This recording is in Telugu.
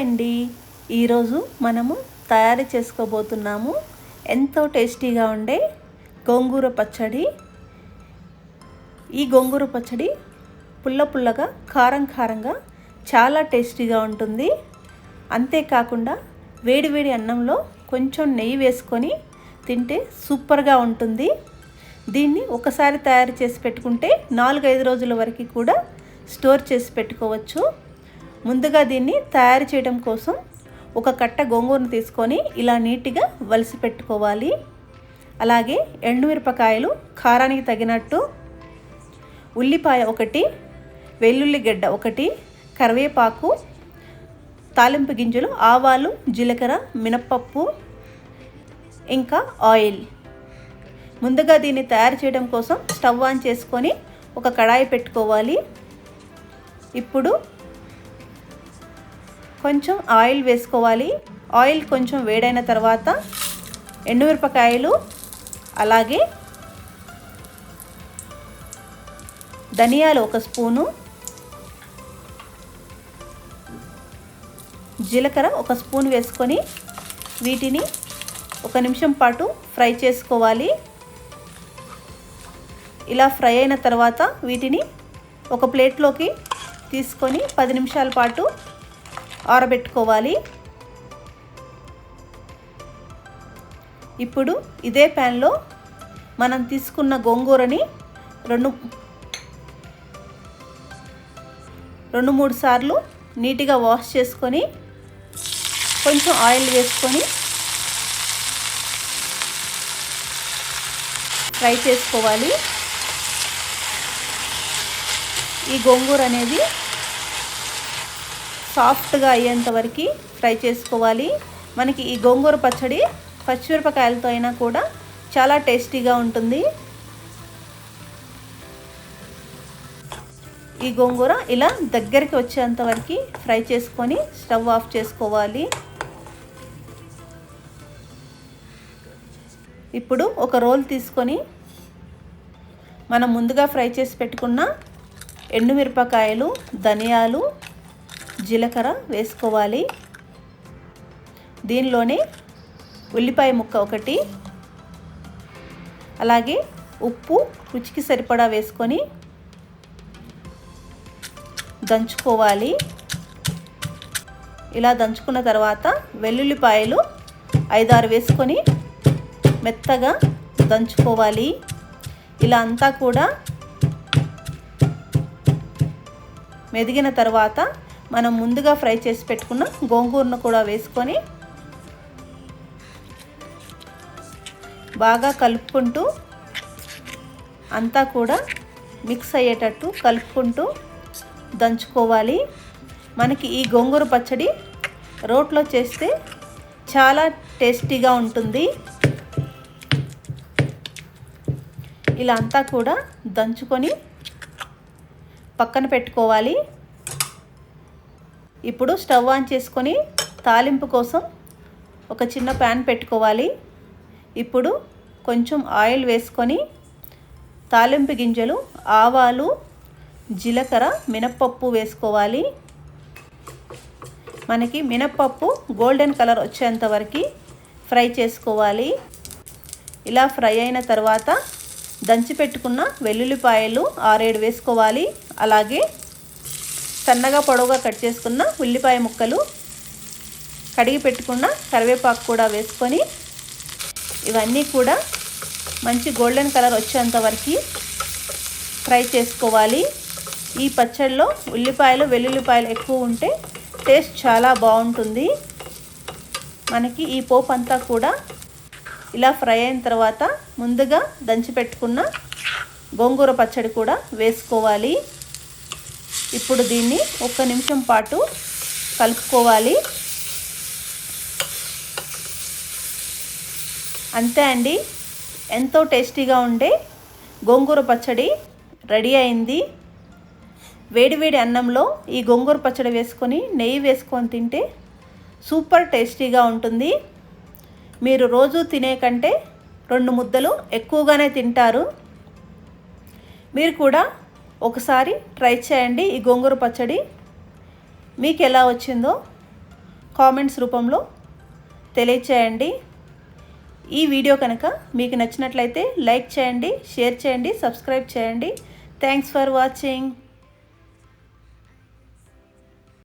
అండి. ఈరోజు మనము తయారు చేసుకోబోతున్నాము ఎంతో టేస్టీగా ఉండే గోంగూర పచ్చడి. ఈ గోంగూర పచ్చడి పుల్ల పుల్లగా కారం కారంగా చాలా టేస్టీగా ఉంటుంది. అంతేకాకుండా వేడి వేడి అన్నంలో కొంచెం నెయ్యి వేసుకొని తింటే సూపర్గా ఉంటుంది. దీన్ని ఒకసారి తయారు చేసి పెట్టుకుంటే నాలుగైదు రోజుల వరకు కూడా స్టోర్ చేసి పెట్టుకోవచ్చు. ముందుగా దీన్ని తయారు చేయడం కోసం ఒక కట్ట గోంగూరను తీసుకొని ఇలా నీట్గా వలిసి పెట్టుకోవాలి. అలాగే ఎండుమిరపకాయలు కారానికి తగినట్టు ఉల్లిపాయ ఒకటి వెల్లుల్లిగడ్డ ఒకటి కరివేపాకు తాలింపు గింజలు ఆవాలు జీలకర్ర మినప్పప్పు ఇంకా ఆయిల్. ముందుగా దీన్ని తయారు చేయడం కోసం స్టవ్ ఆన్ చేసుకొని ఒక కడాయి పెట్టుకోవాలి. ఇప్పుడు కొంచెం ఆయిల్ వేసుకోవాలి. ఆయిల్ కొంచెం వేడైన తర్వాత ఎండుమిరపకాయలు అలాగే ధనియాలు ఒక స్పూను జీలకర్ర ఒక స్పూన్ వేసుకొని వీటిని ఒక నిమిషం పాటు ఫ్రై చేసుకోవాలి. ఇలా ఫ్రై అయిన తర్వాత వీటిని ఒక ప్లేట్లోకి తీసుకొని పది నిమిషాల పాటు ఆరబెట్టుకోవాలి. ఇప్పుడు ఇదే ప్యాన్లో మనం తీసుకున్న గోంగూరని రెండు రెండు మూడు సార్లు నీట్గా వాష్ చేసుకొని కొంచెం ఆయిల్ వేసుకొని ఫ్రై చేసుకోవాలి. ఈ గోంగూర అనేది సాఫ్ట్గా అయ్యేంత వరకు ఫ్రై చేసుకోవాలి. మనకి ఈ గోంగూర పచ్చడి పచ్చిమిరపకాయలతో అయినా కూడా చాలా టేస్టీగా ఉంటుంది. ఈ గోంగూర ఇలా దగ్గరికి వచ్చేంత వరకు ఫ్రై చేసుకొని స్టవ్ ఆఫ్ చేసుకోవాలి. ఇప్పుడు ఒక రోల్ తీసుకొని మనం ముందుగా ఫ్రై చేసి పెట్టుకున్న ఎండుమిరపకాయలు ధనియాలు జీలకర్ర వేసుకోవాలి. దీనిలోనే ఉల్లిపాయ ముక్క ఒకటి. అలాగే ఉప్పు రుచికి సరిపడా వేసుకొని దంచుకోవాలి. ఇలా దంచుకున్న తర్వాత వెల్లుల్లిపాయలు ఐదారు వేసుకొని మెత్తగా దంచుకోవాలి. ఇలా అంతా కూడా మెదిగిన తర్వాత మనం ముందుగా ఫ్రై చేసి పెట్టుకున్న గోంగూరను కూడా వేసుకొని బాగా కలుపుకుంటూ అంతా కూడా మిక్స్ అయ్యేటట్టు కలుపుకుంటూ దంచుకోవాలి. మనకి ఈ గోంగూర పచ్చడి రోట్లో చేస్తే చాలా టేస్టీగా ఉంటుంది. ఇలా అంతా కూడా దంచుకొని పక్కన పెట్టుకోవాలి. ఇప్పుడు స్టవ్ ఆన్ చేసుకొని తాలింపు కోసం ఒక చిన్న ప్యాన్ పెట్టుకోవాలి. ఇప్పుడు కొంచెం ఆయిల్ వేసుకొని తాలింపు గింజలు ఆవాలు జీలకర్ర మినప్పప్పు వేసుకోవాలి. మనకి మినప్పప్పు గోల్డెన్ కలర్ వచ్చేంత వరకు ఫ్రై చేసుకోవాలి. ఇలా ఫ్రై అయిన తర్వాత దంచి పెట్టుకున్న వెల్లుల్లిపాయలు ఆరేడు వేసుకోవాలి. అలాగే సన్నగా పొడవుగా కట్ చేసుకున్న ఉల్లిపాయ ముక్కలు కడిగి పెట్టుకున్న కరివేపాకు కూడా వేసుకొని ఇవన్నీ కూడా మంచి గోల్డెన్ కలర్ వచ్చేంత వరకు ఫ్రై చేసుకోవాలి. ఈ పచ్చడిలో ఉల్లిపాయలు వెల్లుల్లిపాయలు ఎక్కువ ఉంటే టేస్ట్ చాలా బాగుంటుంది. మనకి ఈ పోపు అంతా కూడా ఇలా ఫ్రై అయిన తర్వాత ముందుగా దంచి పెట్టుకున్న గోంగూర పచ్చడి కూడా వేసుకోవాలి. ఇప్పుడు దీన్ని ఒక్క నిమిషం పాటు కలుపుకోవాలి. అంతే అండి. ఎంతో టేస్టీగా ఉండే గోంగూర పచ్చడి రెడీ అయింది. వేడివేడి అన్నంలో ఈ గోంగూర పచ్చడి వేసుకొని నెయ్యి వేసుకొని తింటే సూపర్ టేస్టీగా ఉంటుంది. మీరు రోజు తినే కంటే రెండు ముద్దలు ఎక్కువగానే తింటారు. మీరు కూడా ఒకసారి ట్రై చేయండి ఈ గోంగూర పచ్చడి. మీకు ఎలా వచ్చిందో కామెంట్స్ రూపంలో తెలియచేయండి. ఈ వీడియో కనుక మీకు నచ్చినట్లయితే లైక్ చేయండి షేర్ చేయండి సబ్స్క్రైబ్ చేయండి. Thanks for watching.